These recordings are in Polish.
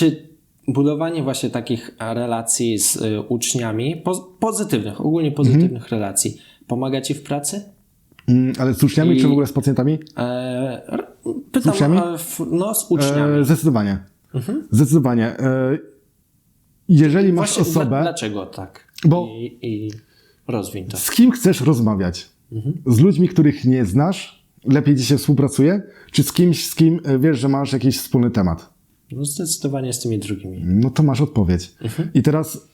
czy budowanie właśnie takich relacji z y, uczniami, po, pozytywnych, ogólnie pozytywnych Mhm. relacji, pomaga ci w pracy? Mm, ale z uczniami, I- czy w ogóle z pacjentami? E, pytam, uczniami? e, no z uczniami. E, zdecydowanie. Zdecydowanie. E, jeżeli masz Właśnie dla- osobę, Dlaczego tak? Bo- I, i rozwiń to. z kim chcesz rozmawiać? Z ludźmi, których nie znasz, lepiej ci się współpracuje, czy z kimś, z kim e, wiesz, że masz jakiś wspólny temat? No zdecydowanie z tymi drugimi. No to masz odpowiedź. I teraz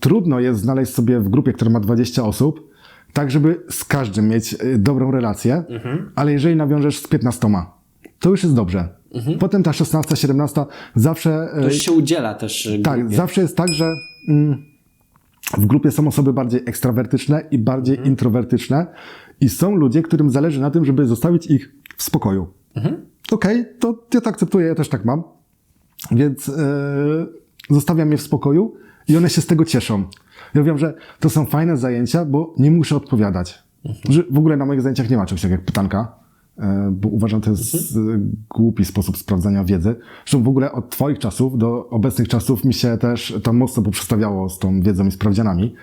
trudno jest znaleźć sobie w grupie, która ma 20 osób, tak żeby z każdym mieć y, dobrą relację, ale jeżeli nawiążesz z 15, to już jest dobrze. Potem ta 16, 17 zawsze. To y, się udziela też y, tak, grupie. zawsze jest tak, że mm, w grupie są osoby bardziej ekstrawertyczne i bardziej Mhm. introwertyczne, i są ludzie, którym zależy na tym, żeby zostawić ich w spokoju. Mhm. Okej, to ja to akceptuję, ja też tak mam. Więc e, zostawiam je w spokoju i one się z tego cieszą. Ja wiem, że to są fajne zajęcia, bo nie muszę odpowiadać. Mhm. W ogóle na moich zajęciach nie ma czegoś takiego jak pytanka, e, bo uważam, to jest Mhm. e, głupi sposób sprawdzania wiedzy. Zresztą w ogóle od Twoich czasów do obecnych czasów mi się też to mocno poprzestawiało z tą wiedzą i sprawdzianami.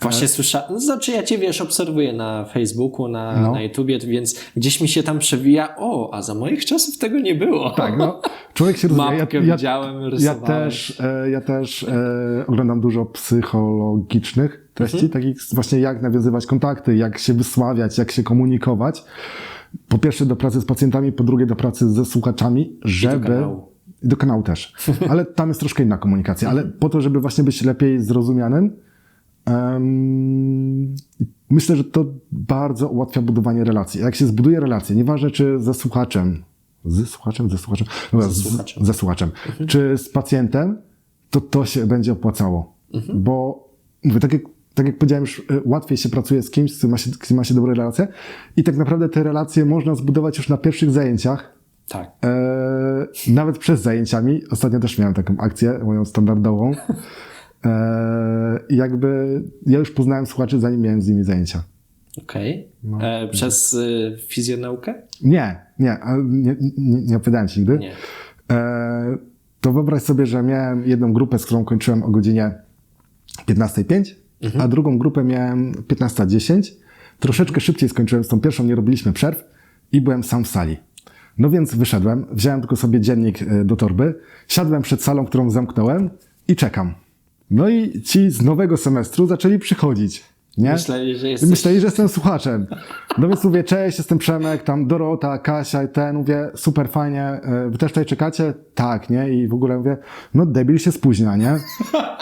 Właśnie słyszałem, no, znaczy ja cię wiesz, obserwuję na Facebooku, na, No. na YouTubie, więc gdzieś mi się tam przewija, o, a za moich czasów tego nie było. Tak, no, człowiek się rozwija. Mapkę widziałem, ja rysowałem. też, e, ja też e, oglądam dużo psychologicznych treści, Mhm. takich właśnie jak nawiązywać kontakty, jak się wysławiać, jak się komunikować. Po pierwsze do pracy z pacjentami, po drugie do pracy ze słuchaczami, żeby... do kanału też. Ale tam jest troszkę inna komunikacja. Ale po to, żeby właśnie być lepiej zrozumianym, myślę, że to bardzo ułatwia budowanie relacji. Jak się zbuduje relację, nieważne czy ze słuchaczem, ze słuchaczem, ze słuchaczem, dobra, z, słuchaczem. ze słuchaczem, czy z pacjentem, to to się będzie opłacało. Bo mówię, tak jak, tak jak powiedziałem już, y, łatwiej się pracuje z kimś, z kim ma się, z kim ma się dobre relacje i tak naprawdę te relacje można zbudować już na pierwszych zajęciach, Tak. E, nawet przed zajęciami. Ostatnio też miałem taką akcję, moją standardową. E, I jakby ja już poznałem słuchaczy, zanim miałem z nimi zajęcia. Okej. No. E, Przez y, fizjonaukę? Nie, nie, nie, nie, nie opowiadałem ci nigdy. Nie. E, to wyobraź sobie, że miałem jedną grupę, z którą kończyłem o godzinie 15.05, a drugą grupę miałem 15.10. Troszeczkę szybciej skończyłem z tą pierwszą, nie robiliśmy przerw i byłem sam w sali. No więc wyszedłem, wziąłem tylko sobie dziennik do torby, siadłem przed salą, którą zamknąłem i czekam. No i ci z nowego semestru zaczęli przychodzić. Nie? Myśleli, że jesteś... Myśleli, że jestem słuchaczem. No więc mówię, cześć, jestem Przemek, tam Dorota, Kasia i ten, mówię, super fajnie, e, wy też tutaj czekacie? Tak, nie? I w ogóle mówię, no debil się spóźnia, nie?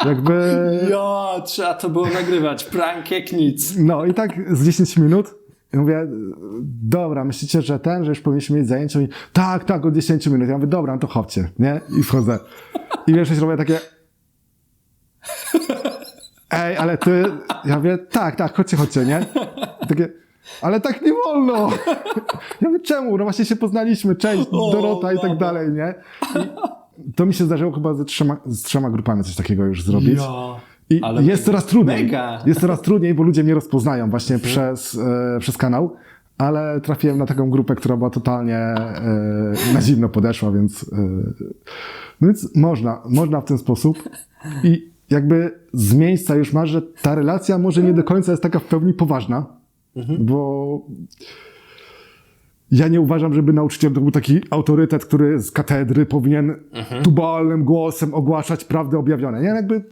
Jakby, Jo, trzeba to było nagrywać. Prank jak nic. no i tak z 10 minut i mówię, dobra, myślicie, że ten, że już powinniśmy mieć zajęcie? I, tak, tak, od 10 minut. Ja mówię, dobra, no to chodźcie, nie? I wchodzę. I większość robię takie, ej, ale ty, ja mówię, tak, tak, chodźcie, chodźcie, nie? Takie, ale tak nie wolno. Ja mówię, czemu? No właśnie się poznaliśmy, cześć, Dorota i tak dalej, nie? I to mi się zdarzyło chyba ze trzema, z trzema grupami coś takiego już zrobić. Jo. I Ale jest coraz trudniej. mega. Jest coraz trudniej, bo ludzie mnie rozpoznają właśnie przez, e, przez kanał, ale trafiłem na taką grupę, która była totalnie e, na zimno podeszła, więc, e, no więc można, można w ten sposób i jakby z miejsca już masz, że ta relacja może nie do końca jest taka w pełni poważna, bo ja nie uważam, żeby nauczyciel to był taki autorytet, który z katedry powinien tubalnym głosem ogłaszać prawdę objawione. Nie, jakby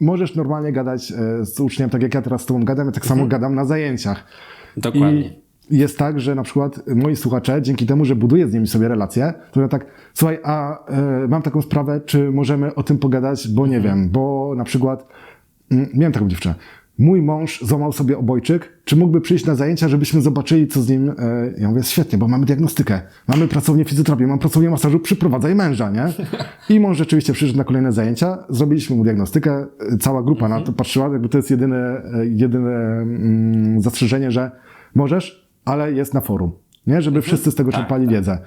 możesz normalnie gadać e, z uczniem, tak jak ja teraz z tobą gadam, ja tak samo gadam na zajęciach. Dokładnie. I jest tak, że na przykład moi słuchacze, dzięki temu, że buduję z nimi sobie relacje, to ja tak, słuchaj, a e, mam taką sprawę, czy możemy o tym pogadać, bo nie wiem, bo na przykład mm, miałem taką dziewczynę. Mój mąż złamał sobie obojczyk, czy mógłby przyjść na zajęcia, żebyśmy zobaczyli, co z nim. E, ja mówię, świetnie, bo mamy diagnostykę, mamy pracownię fizjoterapii, mam pracownię masażu, przyprowadzaj męża, nie? I mąż rzeczywiście przyszedł na kolejne zajęcia, zrobiliśmy mu diagnostykę, e, cała grupa na to patrzyła, jakby to jest jedyne, jedyne mm, zastrzeżenie, że możesz, ale jest na forum, nie? Żeby wszyscy z tego Tak, czerpali tak. wiedzę.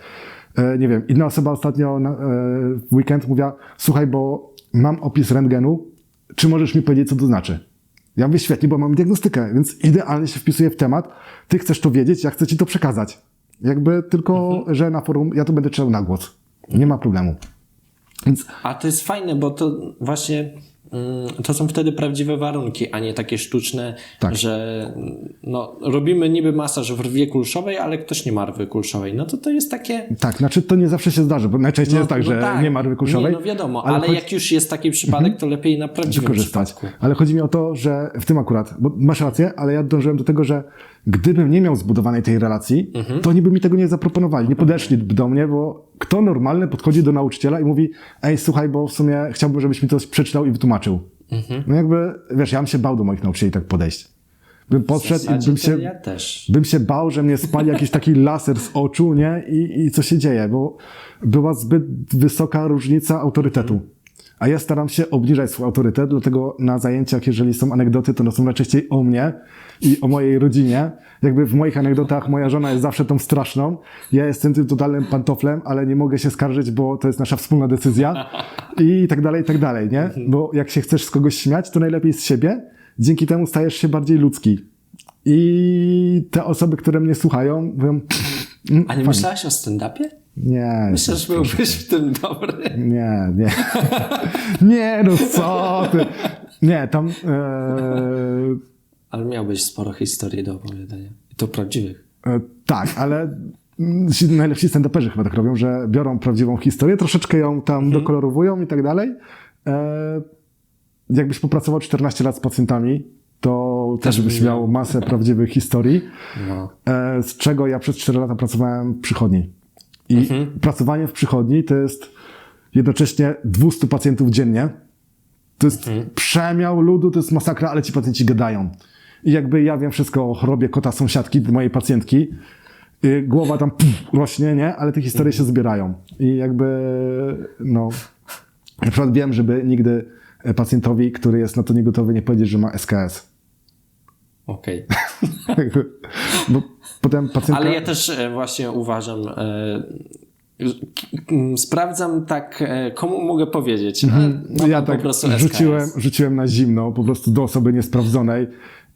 E, nie wiem, inna osoba ostatnio na, e, w weekend mówiła, słuchaj, bo mam opis rentgenu, czy możesz mi powiedzieć, co to znaczy? Ja mówię, świetnie, bo mam diagnostykę, więc idealnie się wpisuję w temat. Ty chcesz to wiedzieć, ja chcę ci to przekazać. Jakby tylko, że na forum ja to będę czytał na głos. Nie ma problemu. Więc A to jest fajne, bo to właśnie to są wtedy prawdziwe warunki, a nie takie sztuczne, Tak. że mm, no, robimy niby masaż w rwie kulszowej, ale ktoś nie ma rwy kulszowej. No to to jest takie... tak, znaczy to nie zawsze się zdarzy, bo najczęściej jest tak, że nie ma rwy kulszowej. Nie, no wiadomo, ale, chodzi- jak już jest taki przypadek, to lepiej na prawdziwym przypadku. Ale chodzi mi o to, że w tym akurat, bo masz rację, ale ja dążyłem do tego, że gdybym nie miał zbudowanej tej relacji, to oni by mi tego nie zaproponowali, nie podeszliby do mnie, bo kto normalny podchodzi do nauczyciela i mówi, ej, słuchaj, bo w sumie chciałbym, żebyś mi to przeczytał i wytłumaczył. No jakby, wiesz, ja bym się bał do moich nauczycieli tak podejść. Bym podszedł i bym się, Ja bym się bał, że mnie spali jakiś taki laser z oczu, nie? I, I co się dzieje, bo była zbyt wysoka różnica autorytetu. A ja staram się obniżać swój autorytet, dlatego na zajęciach, jeżeli są anegdoty, to one są najczęściej o mnie i o mojej rodzinie. Jakby w moich anegdotach moja żona jest zawsze tą straszną. Ja jestem tym totalnym pantoflem, ale nie mogę się skarżyć, bo to jest nasza wspólna decyzja. I tak dalej, i tak dalej, nie? Bo jak się chcesz z kogoś śmiać, to najlepiej z siebie. Dzięki temu stajesz się bardziej ludzki. I te osoby, które mnie słuchają, mówią, "Mm, A nie fajnie". myślałeś o stand-upie? Nie, Myślę, że byłbyś w tym dobry. nie, nie. nie, no co ty. Nie, tam... E, Ale miałbyś sporo historii do opowiadania. I to prawdziwych. e, tak, ale najlepsi stand-uperzy chyba tak robią, że biorą prawdziwą historię, troszeczkę ją tam dokolorowują i tak dalej. E, jakbyś popracował 14 lat z pacjentami, to też byś miał masę prawdziwych historii. No. z czego ja przez 4 lata pracowałem w przychodni. I pracowanie w przychodni to jest jednocześnie 200 pacjentów dziennie. To jest przemiał ludu, to jest masakra, ale ci pacjenci gadają. I jakby ja wiem wszystko o chorobie kota sąsiadki, mojej pacjentki. Głowa tam pff, rośnie, nie? Ale te historie się zbierają. I jakby, no... Na przykład wiem, żeby nigdy pacjentowi, który jest na to niegotowy, nie powiedzieć, że ma SKS. Okej. Bo potem pacjentka... Ale ja też e, właśnie uważam, e, sprawdzam tak, e, komu mogę powiedzieć. Mhm. No, ja po tak rzuciłem, rzuciłem na zimno, po prostu do osoby niesprawdzonej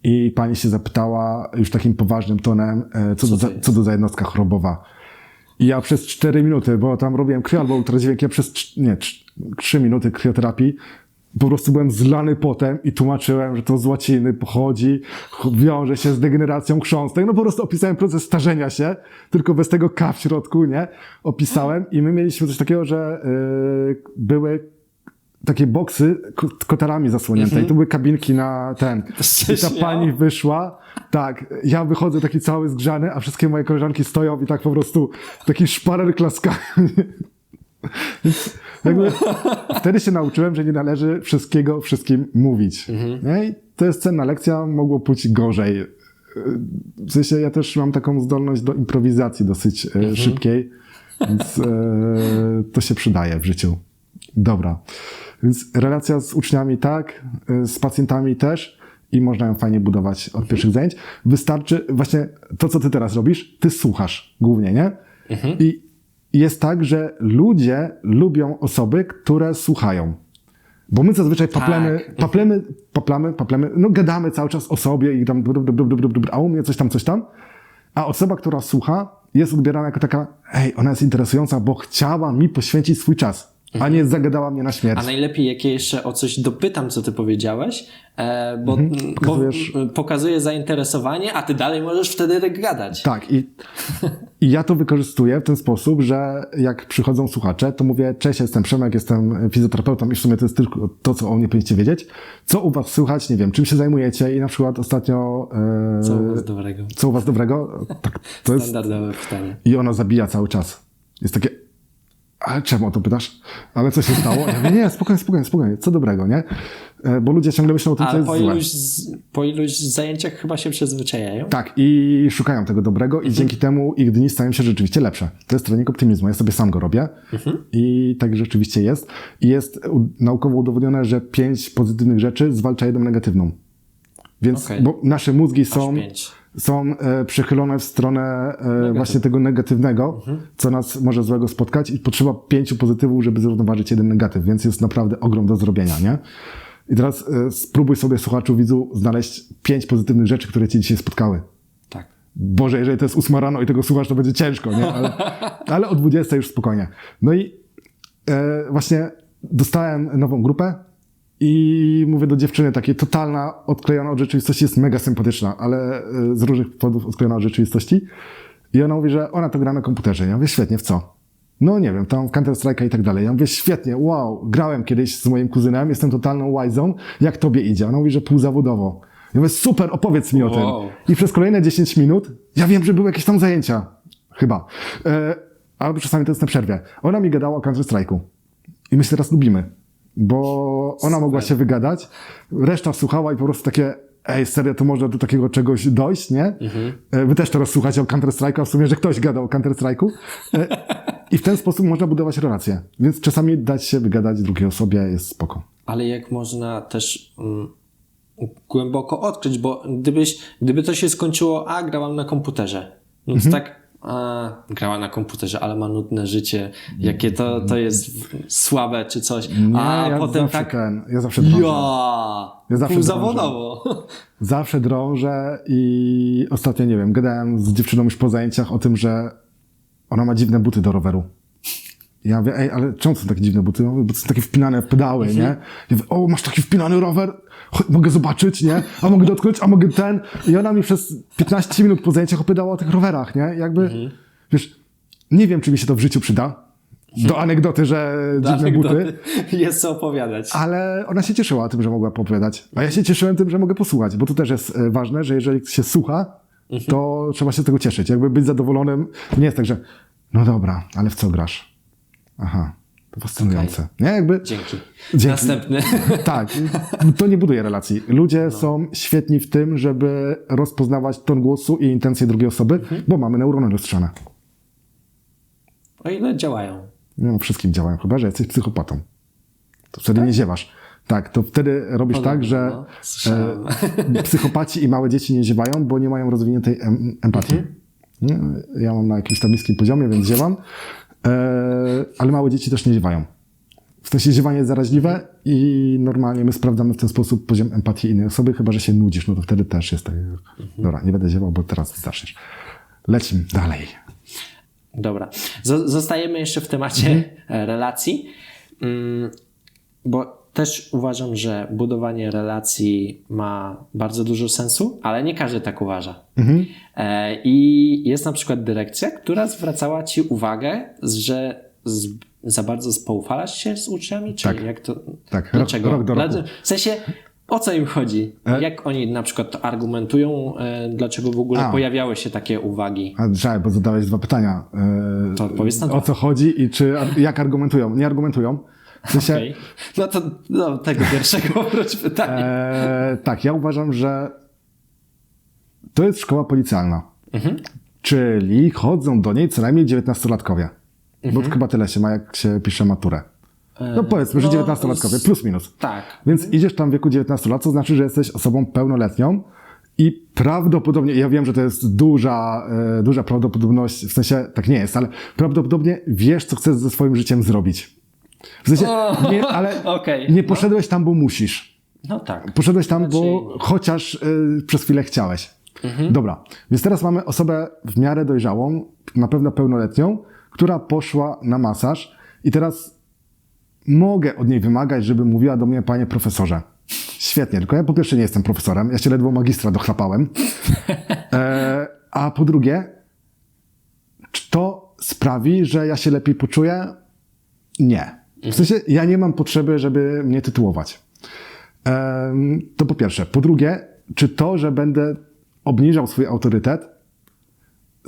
i pani się zapytała już takim poważnym tonem, e, co, do, to co do za jednostka chorobowa. I ja przez 4 minuty, bo tam robiłem krwi albo ultradźwięk, ja przez nie, 3 minuty krioterapii po prostu byłem zlany potem i tłumaczyłem, że to z łaciny pochodzi, ch- wiąże się z degeneracją chrząstek. No po prostu opisałem proces starzenia się, tylko bez tego K w środku, nie? Opisałem i my mieliśmy coś takiego, że yy, były takie boksy ko- kotarami zasłonięte i tu były kabinki na ten. I ta pani wyszła, tak, ja wychodzę taki cały zgrzany, a wszystkie moje koleżanki stoją i tak po prostu taki szparer klaskają. Jakby wtedy się nauczyłem, że nie należy wszystkiego wszystkim mówić. Nie? I to jest cenna lekcja, mogło pójść gorzej. W sensie ja też mam taką zdolność do improwizacji dosyć e, szybkiej, więc e, to się przydaje w życiu. Dobra. Więc relacja z uczniami tak, e, z pacjentami też i można ją fajnie budować od pierwszych zajęć. Wystarczy właśnie to, co ty teraz robisz, ty słuchasz głównie, nie? I jest tak, że ludzie lubią osoby, które słuchają. Bo my zazwyczaj paplemy, Tak. paplemy, paplamy, paplemy, no gadamy cały czas o sobie i tam, brub, brub, brub, brub, brub, a u mnie coś tam, coś tam. A osoba, która słucha, jest odbierana jako taka, hej, ona jest interesująca, bo chciała mi poświęcić swój czas, a nie zagadała mnie na śmierć. A najlepiej, jak ja jeszcze o coś dopytam, co ty powiedziałeś, e, bo, Mhm. bo Pokazujesz- m, pokazuje zainteresowanie, a ty dalej możesz wtedy gadać. Tak, i, i ja to wykorzystuję w ten sposób, że jak przychodzą słuchacze, to mówię, cześć, jestem Przemek, jestem fizjoterapeutą i w sumie to jest tylko to, co o mnie powinniście wiedzieć. Co u was słychać, nie wiem, czym się zajmujecie i na przykład ostatnio... E, Co u was dobrego? co u was dobrego? Tak, to jest... Standardowe pytanie. I ona zabija cały czas. Jest takie, ale czemu o to pytasz? Ale co się stało? Ja mówię, nie, spokojnie, spokojnie, spokojnie, co dobrego, nie? E, Bo ludzie ciągle myślą o tym, co Ale jest po złe. iluś, z, po iluś zajęciach chyba się przyzwyczajają. Tak, i szukają tego dobrego i dzięki temu ich dni stają się rzeczywiście lepsze. To jest trening optymizmu. Ja sobie sam go robię i tak rzeczywiście jest. I jest naukowo udowodnione, że pięć pozytywnych rzeczy zwalcza jedną negatywną. Więc, Okej. bo nasze mózgi są, są e, przychylone w stronę e, właśnie tego negatywnego, co nas może złego spotkać i potrzeba pięciu pozytywów, żeby zrównoważyć jeden negatyw, więc jest naprawdę ogrom do zrobienia, nie? I teraz e, spróbuj sobie, słuchaczu, widzu, znaleźć pięć pozytywnych rzeczy, które cię dzisiaj spotkały. Tak. Boże, jeżeli to jest ósma rano i tego słuchasz, to będzie ciężko, nie? Ale, ale o 20 już spokojnie. No i e, właśnie dostałem nową grupę i mówię do dziewczyny, takiej totalna, odklejona od rzeczywistości, jest mega sympatyczna, ale e, z różnych powodów odklejona od rzeczywistości. I ona mówi, że ona to gra na komputerze. Ja mówię, świetnie, w co? No nie wiem, tam w Counter Strike'a i tak dalej. Ja mówię, świetnie, wow, grałem kiedyś z moim kuzynem, jestem totalną łajzą, jak tobie idzie? Ona mówi, że półzawodowo. Ja mówię, super, opowiedz mi o Wow. tym. I przez kolejne 10 minut, ja wiem, że były jakieś tam zajęcia. Chyba. E, albo czasami to jest na przerwie. Ona mi gadała o Counter Strike'u. I my się teraz lubimy. Bo ona mogła się wygadać, reszta słuchała i po prostu takie, ej, serio, to może do takiego czegoś dojść, nie? E, Wy też teraz słuchacie o Counter Strike'u, w sumie, że ktoś gadał o Counter Strike'u. E, I w ten sposób można budować relacje. Więc czasami dać się wygadać drugiej osobie jest spoko. Ale jak można też mm, głęboko odkryć, bo gdybyś, gdyby to się skończyło, a grałam na komputerze, no Mhm. to tak, a grała na komputerze, ale ma nudne życie, jakie to, to jest słabe czy coś, Nie, a ja potem zawsze tak, ten, ja zawsze drążę. ja, Ja zawsze półzawodowo. Zawsze drążę i ostatnio, nie wiem, gadałem z dziewczyną już po zajęciach o tym, że ona ma dziwne buty do roweru. Ja mówię, ej, ale czemu są takie dziwne buty? Mówię, Bo są takie wpinane w pedały, nie? Ja mówię, o, masz taki wpinany rower? Chodź, mogę zobaczyć, nie? A mogę dotknąć, a mogę ten? I ona mi przez 15 minut po zajęciach opowiadała o tych rowerach, nie? Jakby, wiesz, nie wiem, czy mi się to w życiu przyda. Do anegdoty, że dziwne buty. Anegdoty. Jest co opowiadać. Ale ona się cieszyła tym, że mogła opowiadać. A ja się cieszyłem tym, że mogę posłuchać, bo to też jest e, ważne, że jeżeli się słucha, to trzeba się z tego cieszyć. Jakby być zadowolonym, nie jest tak, że no dobra, ale w co grasz? Aha, to fascynujące. Nie, jakby... Dzięki. Dzięki. Następny. Tak, to nie buduje relacji. Ludzie są świetni w tym, żeby rozpoznawać ton głosu i intencje drugiej osoby, bo mamy neurony lustrzane. O ile działają. Nie no, wszystkim działają, chyba że jesteś psychopatą. To wtedy nie ziewasz. Tak, to wtedy robisz tak, że no, e, psychopaci i małe dzieci nie ziewają, bo nie mają rozwiniętej em, empatii. Nie? Ja mam na jakimś tam niskim poziomie, więc ziewam, ale małe dzieci też nie ziewają. W sensie ziewanie jest zaraźliwe i normalnie my sprawdzamy w ten sposób poziom empatii innej osoby, chyba że się nudzisz, no to wtedy też jest tak. Dobra, nie będę ziewał, bo teraz zaczniesz. Lecimy dalej. Dobra. Zostajemy jeszcze w temacie Mhm. e, relacji, mm, bo też uważam, że budowanie relacji ma bardzo dużo sensu, ale nie każdy tak uważa. Mhm. E, I jest na przykład dyrekcja, która zwracała ci uwagę, że z, za bardzo spoufalasz się z uczniami, czy Tak. jak to? Tak, rok- Dlaczego? rok do roku. Dla- W sensie, o co im chodzi? E? Jak oni na przykład to argumentują, e, dlaczego w ogóle A. pojawiały się takie uwagi? A żal, bo zadałeś dwa pytania. To odpowiedz na O dwa. co chodzi i czy, jak argumentują? Nie argumentują. W sensie. No to do tego pierwszego wróć pytania. e, tak, ja uważam, że to jest szkoła policjalna. Mhm. Czyli chodzą do niej co najmniej 19-latkowie. Bo Mhm. to chyba tyle się ma, jak się pisze maturę. No powiedzmy, że no, 19-latkowie, plus minus. Tak. Więc idziesz tam w wieku 19 lat, co znaczy, że jesteś osobą pełnoletnią i prawdopodobnie, ja wiem, że to jest duża, e, duża prawdopodobność, w sensie tak nie jest, ale prawdopodobnie wiesz, co chcesz ze swoim życiem zrobić. W sensie, O, nie, ale okej. nie poszedłeś tam, bo musisz. No tak. Poszedłeś tam, bo Raczej chociaż y, przez chwilę chciałeś. Dobra, więc teraz mamy osobę w miarę dojrzałą, na pewno pełnoletnią, która poszła na masaż i teraz mogę od niej wymagać, żeby mówiła do mnie, panie profesorze. Świetnie, tylko ja po pierwsze nie jestem profesorem, ja się ledwo magistra dochlapałem. E, a po drugie, czy to sprawi, że ja się lepiej poczuję? Nie. W sensie, ja nie mam potrzeby, żeby mnie tytułować. To po pierwsze. Po drugie, czy to, że będę obniżał swój autorytet,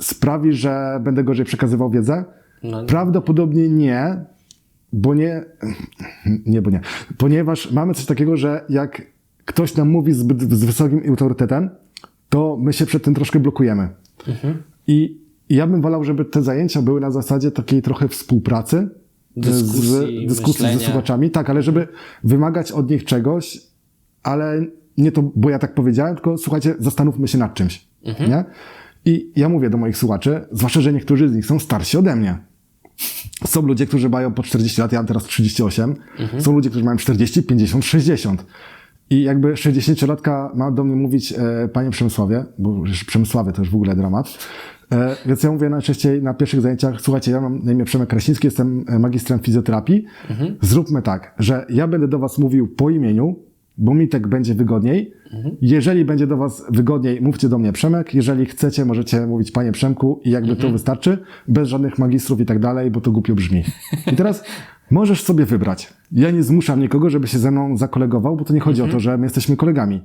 sprawi, że będę gorzej przekazywał wiedzę? No, Prawdopodobnie nie, bo nie. Nie, bo nie. Ponieważ mamy coś takiego, że jak ktoś nam mówi zbyt z wysokim autorytetem, to my się przed tym troszkę blokujemy. I ja bym wolał, żeby te zajęcia były na zasadzie takiej trochę współpracy. Dyskusji, z, dyskusji myślenia. ze słuchaczami, tak, ale żeby wymagać od nich czegoś, ale nie to, bo ja tak powiedziałem, tylko słuchajcie, zastanówmy się nad czymś. Nie? I ja mówię do moich słuchaczy, zwłaszcza, że niektórzy z nich są starsi ode mnie. Są ludzie, którzy mają po 40 lat, ja mam teraz 38. Są ludzie, którzy mają 40, 50, 60. I jakby 60-latka ma do mnie mówić, e, panie Przemysławie, bo już Przemysławie to już w ogóle dramat, E, więc ja mówię najczęściej na pierwszych zajęciach, słuchajcie, ja mam na imię Przemek Krasiński, jestem e, magistrem fizjoterapii. Zróbmy tak, że ja będę do was mówił po imieniu, bo mi tak będzie wygodniej. Jeżeli będzie do was wygodniej, mówcie do mnie Przemek. Jeżeli chcecie, możecie mówić panie Przemku i jakby to wystarczy, bez żadnych magistrów i tak dalej, bo to głupio brzmi. I teraz możesz sobie wybrać. Ja nie zmuszam nikogo, żeby się ze mną zakolegował, bo to nie chodzi o to, że my jesteśmy kolegami.